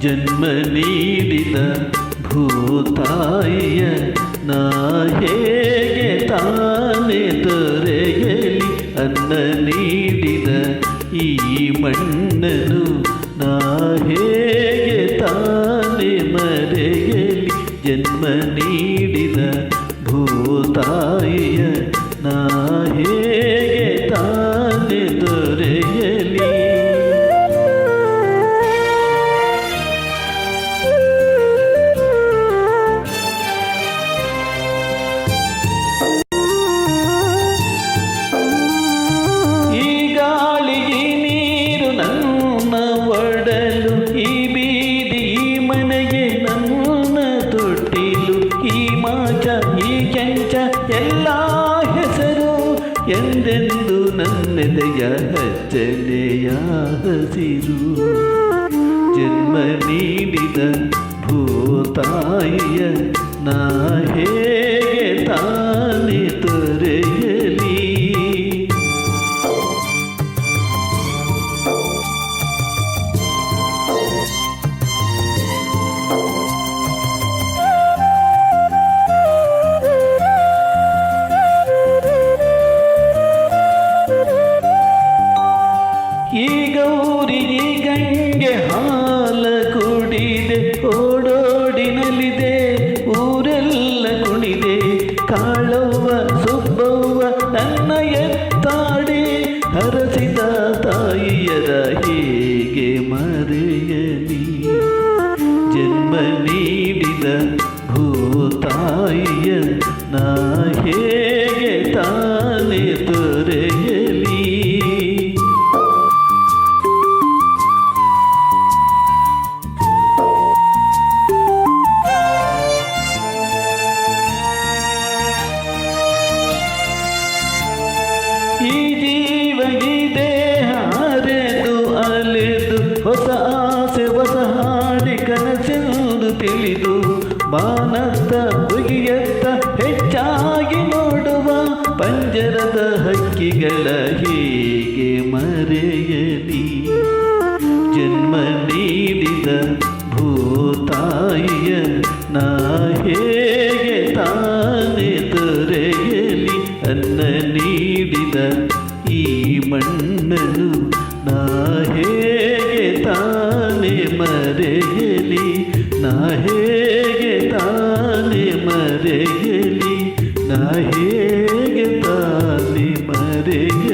ಜನ್ಮ ನೀಡಿದ ಭೂತಾಯಿಯ ನಾ ಹೇಗೆ ತಾನೆ ದೊರೆಯಲಿ ಅನ್ನ ನೀಡಿದ ಈ ಮಣ್ಣನು ನಾ ಹೇಗೆ ತಾನೆ ಮರೆಯಲಿ? ಜನ್ಮ ನೀಡಿದ ಭೂತಾಯಿಯ ನಾ ಹೇಗೆ ಕೆಂಚ ಎಲ್ಲ ಹೆಸರು ಎಂದೆಂದು ನನ್ನೆದೆಯ ಹಚ್ಚನೆಯ ಹಸಿರು. ಜನ್ಮ ನೀಡಿದ ಭೂತಾಯಿಯ ನಾ ಹೇಗೆ ತಾನೇ ಈ ಗಂಗೆ ಹಾಲ ಕುಡಿದೆ, ಓಡೋಡಿನಲ್ಲಿದೆ, ಊರೆಲ್ಲ ಕುಣಿದೆ. ಕಾಳವ್ವ, ಸುಬ್ಬವ್ವ ನನ್ನ ಎತ್ತಾಡಿ, ಹರಸಿದ ತಾಯಿಯರ ಹೇಗೆ ಮರೆಯಲಿ. ಜನ್ಮ ನೀಡಿದ ಭೂತಾಯಿಯ ನಾ ಹೇಗೆ ಈ ಜೀವ ಈ ದೇಹ ಅರೆದು ಅಲೆದು ಹೊಸ ಆಸೆ, ಹೊಸ ಹಾಡಿ ತಿಳಿದು ಮಾನತ್ತ ಬುಗಿಯತ್ತ ಹೆಚ್ಚಾಗಿ ನೋಡುವ ಪಂಜರದ ಹಕ್ಕಿಗಳ ಹೇಗೆ ಮರೆಯಲಿ. ಜನ್ಮ ನೀಡಿದ ನಾ ಹೇಗೆ ತಾನೆ ಮರೆಯಲಿ ನಾ ಹೇಗೆ ತಾನೆ ಮರೆಯಲಿ